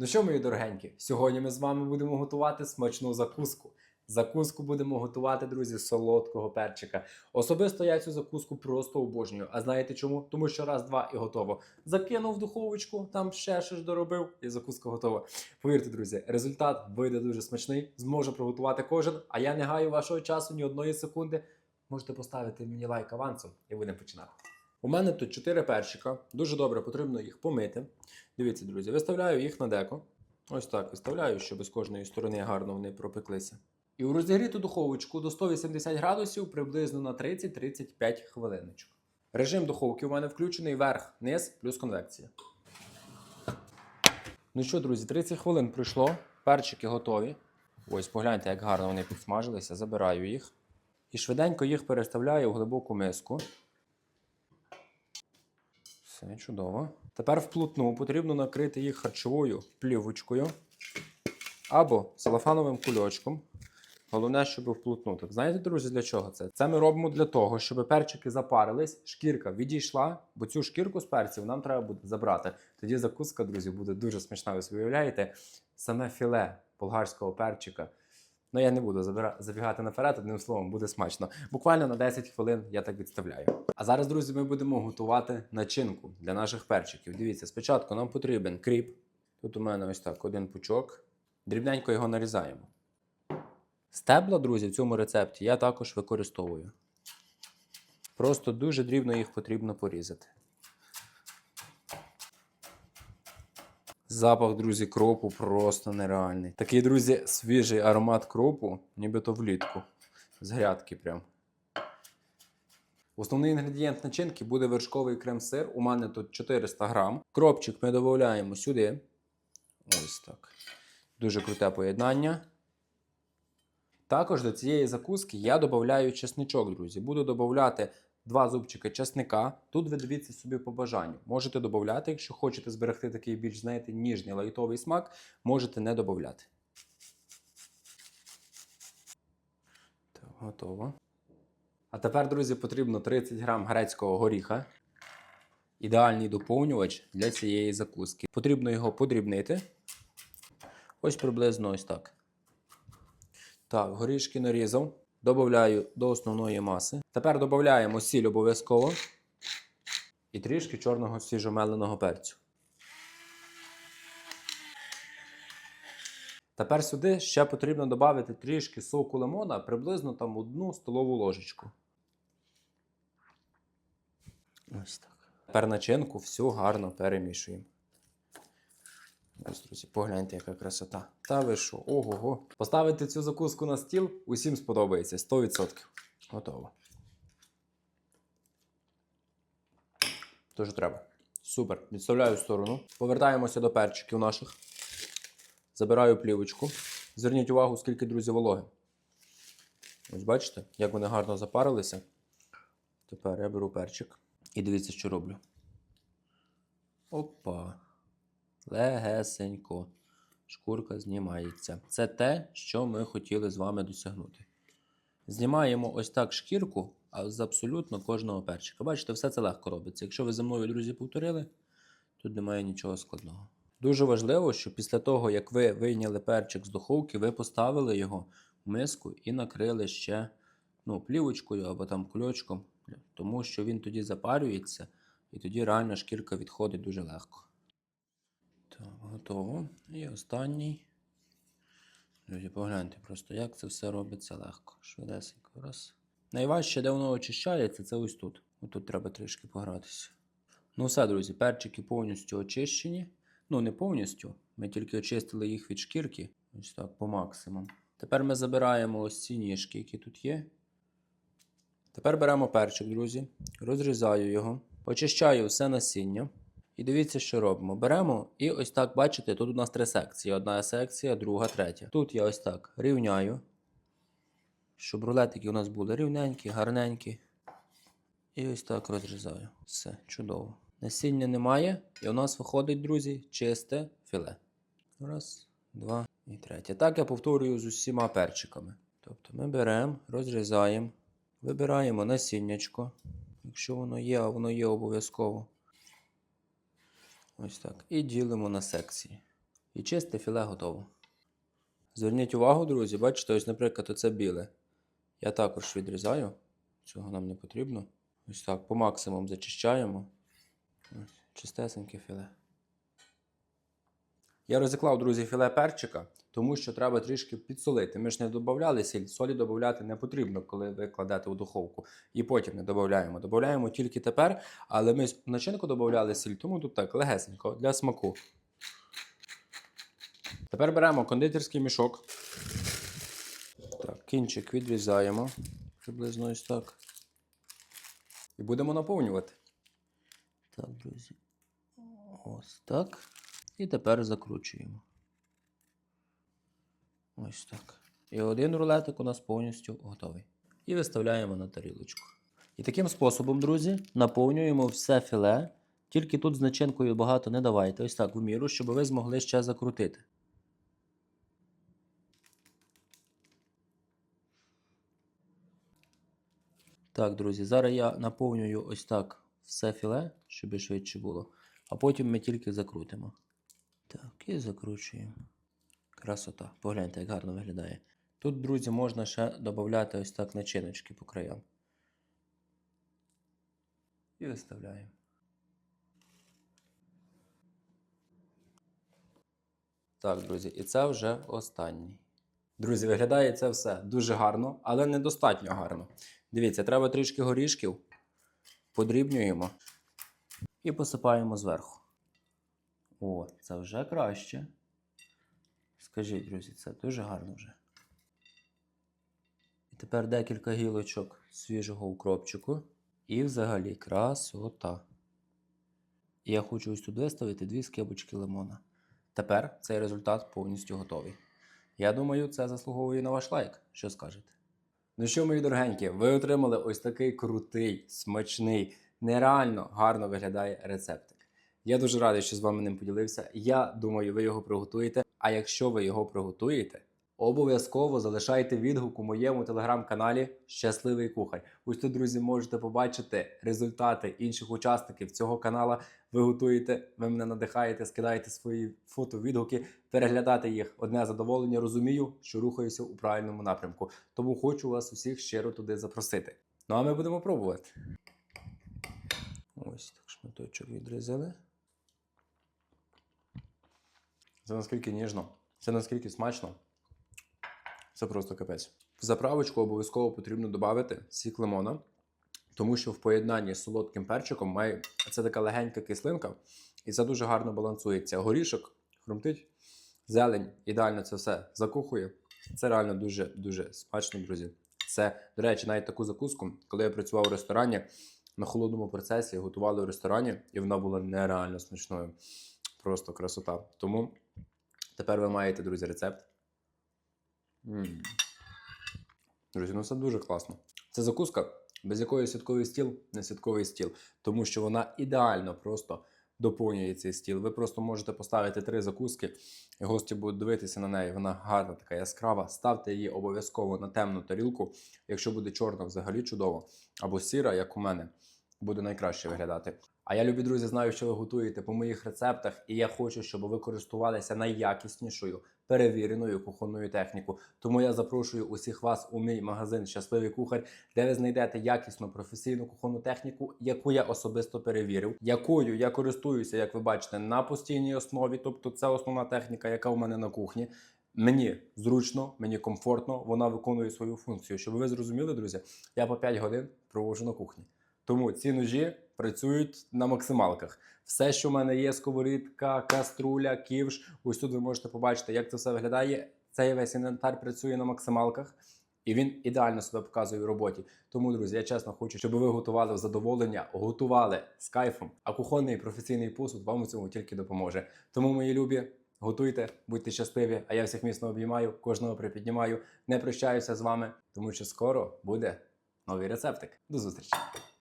Ну що, мої дорогенькі, сьогодні ми з вами будемо готувати смачну закуску. Закуску будемо готувати, друзі, солодкого перчика. Особисто я цю закуску просто обожнюю. А знаєте чому? Тому що раз, два і готово. Закинув в духовочку, там ще щось доробив, і закуска готова. Повірте, друзі, результат вийде дуже смачний, зможе приготувати кожен. А я не гаю вашого часу ні одної секунди. Можете поставити мені лайк авансом і будемо починати. У мене тут 4 перчика. Дуже добре потрібно їх помити. Дивіться, друзі, виставляю їх на деко. Ось так виставляю, щоб з кожної сторони гарно вони пропеклися. І у розігріту духовочку до 180 градусів приблизно на 30-35 хвилиночок. Режим духовки у мене включений верх, низ плюс конвекція. Ну що, друзі, 30 хвилин пройшло. Перчики готові. Ось погляньте, як гарно вони підсмажилися. Забираю їх. І швиденько їх переставляю в глибоку миску. Все чудово. Тепер вплотну потрібно накрити їх харчовою плівочкою або салафановим кульочком. Головне, щоб вплотну. Так знаєте, друзі, для чого це? Це ми робимо для того, щоб перчики запарились, шкірка відійшла, бо цю шкірку з перців нам треба буде забрати. Тоді закуска, друзі, буде дуже смачна. Ви уявляєте, саме філе болгарського перчика. Ну, я не буду забігати наперед, одним словом, буде смачно. Буквально на 10 хвилин я так відставляю. А зараз, друзі, ми будемо готувати начинку для наших перчиків. Дивіться, спочатку нам потрібен кріп. Тут у мене ось так один пучок. Дрібненько його нарізаємо. Стебла, друзі, в цьому рецепті я також використовую. Просто дуже дрібно їх потрібно порізати. Запах, друзі, кропу просто нереальний. Такий, друзі, свіжий аромат кропу, нібито влітку. З грядки прям. Основний інгредієнт начинки буде вершковий крем-сир. У мене тут 400 грам. Кропчик ми додаємо сюди. Ось так. Дуже круте поєднання. Також до цієї закуски я додаю чесничок, друзі. Буду додати два зубчики чесника. Тут ви дивіться собі по бажанню. Можете додати, якщо хочете зберегти такий більш, знаєте, ніжний лайтовий смак, можете не додати. Готово. А тепер, друзі, потрібно 30 грам грецького горіха. Ідеальний доповнювач для цієї закуски. Потрібно його подрібнити. Ось приблизно ось так. Так, горішки нарізав. Добавляю до основної маси. Тепер додаємо сіль обов'язково. І трішки чорного свіжомеленого перцю. Тепер сюди ще потрібно додати трішки соку лимона, приблизно там одну столову ложечку. Ось так. Тепер начинку всю гарно перемішуємо. Ось, друзі, погляньте, яка красота. Та ви що? Ого-го. Поставити цю закуску на стіл усім сподобається 100%. Готово. Тож треба. Супер. Відставляю в сторону. Повертаємося до перчиків наших. Забираю плівочку. Зверніть увагу, скільки, друзі, вологи. Ось бачите, як вони гарно запарилися. Тепер я беру перчик. І дивіться, що роблю. Опа. Легесенько. Шкурка знімається. Це те, що ми хотіли з вами досягнути. Знімаємо ось так шкірку з абсолютно кожного перчика. Бачите, все це легко робиться. Якщо ви за мною, друзі, повторили, тут немає нічого складного. Дуже важливо, що після того, як ви вийняли перчик з духовки, ви поставили його в миску і накрили ще ну, плівочкою або там кульочком, тому що він тоді запарюється і тоді реально шкірка відходить дуже легко. Так, готово. І останній. Друзі, погляньте просто, як це все робиться легко. Швидесенько. Раз. Найважче, де воно очищається, це ось тут. Тут треба трішки погратися. Ну все, друзі, перчики повністю очищені. Ну, не повністю. Ми тільки очистили їх від шкірки. Ось так, по максимуму. Тепер ми забираємо ось ці ніжки, які тут є. Тепер беремо перчик, друзі, розрізаю його, очищаю все насіння. І дивіться, що робимо. Беремо і ось так, бачите, тут у нас три секції. Одна секція, друга, третя. Тут я ось так рівняю, щоб рулетики у нас були рівненькі, гарненькі. І ось так розрізаю. Все, чудово. Насіння немає, і у нас виходить, друзі, чисте філе. Раз, два і третє. Так я повторюю з усіма перчиками. Тобто ми беремо, розрізаємо, вибираємо насіннячко, якщо воно є, а воно є обов'язково. Ось так. І ділимо на секції. І чисте філе готово. Зверніть увагу, друзі, бачите, ось, наприклад, оце біле. Я також відрізаю. Цього нам не потрібно. Ось так, по максимуму зачищаємо. Ось, чистесеньке філе. Я розіклав, друзі, філе перчика, тому що треба трішки підсолити. Ми ж не додавали сіль, солі додати не потрібно, коли ви кладете у духовку. І потім не додаємо. Додаємо тільки тепер, але ми начинку додавали сіль, тому тут так легесенько для смаку. Тепер беремо кондитерський мішок. Так, кінчик відрізаємо приблизно ось так. І будемо наповнювати. Так, друзі. Ось так. І тепер закручуємо. Ось так. І один рулетик у нас повністю готовий. І виставляємо на тарілочку. І таким способом, друзі, наповнюємо все філе. Тільки тут з начинкою багато не давайте. Ось так в міру, щоб ви змогли ще закрутити. Так, друзі, зараз я наповнюю ось так все філе, щоб швидше було. А потім ми тільки закрутимо. Так, і закручуємо. Красота. Погляньте, як гарно виглядає. Тут, друзі, можна ще додати ось так начиночки по краям. І виставляємо. Так, друзі, і це вже останній. Друзі, виглядає це все дуже гарно, але недостатньо гарно. Дивіться, треба трішки горішків, подрібнюємо і посипаємо зверху. О, це вже краще. Скажіть, друзі, це дуже гарно вже. І тепер декілька гілочок свіжого укропчику. І взагалі красота. І я хочу ось тут виставити дві скибочки лимона. Тепер цей результат повністю готовий. Я думаю, це заслуговує на ваш лайк. Що скажете? Ну що, мої дорогенькі, ви отримали ось такий крутий, смачний, нереально гарно виглядає рецептик. Я дуже радий, що з вами ним поділився. Я думаю, ви його приготуєте. А якщо ви його приготуєте, обов'язково залишайте відгук у моєму телеграм-каналі Щасливий кухар. Ось тут, друзі, можете побачити результати інших учасників цього канала. Ви готуєте, ви мене надихаєте, скидаєте свої фото, відгуки, переглядати їх. Одне задоволення, розумію, що рухаюся у правильному напрямку. Тому хочу вас усіх щиро туди запросити. Ну а ми будемо пробувати. Ось так шматочок відрізали. Це наскільки ніжно, це наскільки смачно. Це просто капець. В заправочку обов'язково потрібно додати сік лимона, тому що в поєднанні з солодким перчиком має це така легенька кислинка, і це дуже гарно балансується. Горішок хрумтить, зелень ідеально це все закухує. Це реально дуже-дуже смачно, друзі. Це, до речі, навіть таку закуску, коли я працював у ресторані, на холодному процесі готували в ресторані, і вона була нереально смачною. Просто красота. Тому тепер ви маєте, друзі, рецепт. М. Друзі, ну це дуже класно. Це закуска, без якої святковий стіл не святковий стіл, тому що вона ідеально просто доповнює цей стіл. Ви просто можете поставити три закуски, і гості будуть дивитися на неї. Вона гарна, така яскрава. Ставте її обов'язково на темну тарілку. Якщо буде чорна, взагалі чудово, або сіра, як у мене, буде найкраще виглядати. А я, любі друзі, знаю, що ви готуєте по моїх рецептах, і я хочу, щоб ви користувалися найякіснішою перевіреною кухонною технікою. Тому я запрошую усіх вас у мій магазин Щасливий кухар, де ви знайдете якісну професійну кухонну техніку, яку я особисто перевірив, якою я користуюся, як ви бачите, на постійній основі. Тобто, це основна техніка, яка у мене на кухні. Мені зручно, мені комфортно, вона виконує свою функцію. Щоб ви зрозуміли, друзі, я по 5 годин проводжу на кухні. Тому ці ножі працюють на максималках. Все, що в мене є, сковорідка, каструля, ківш. Ось тут ви можете побачити, як це все виглядає. Цей весь інвентар працює на максималках. І він ідеально себе показує в роботі. Тому, друзі, я чесно хочу, щоб ви готували в задоволення, готували з кайфом, а кухонний професійний посуд вам у цьому тільки допоможе. Тому, мої любі, готуйте, будьте щасливі. А я всіх міцно обіймаю, кожного припіднімаю. Не прощаюся з вами, тому що скоро буде новий рецептик. До зустрічі!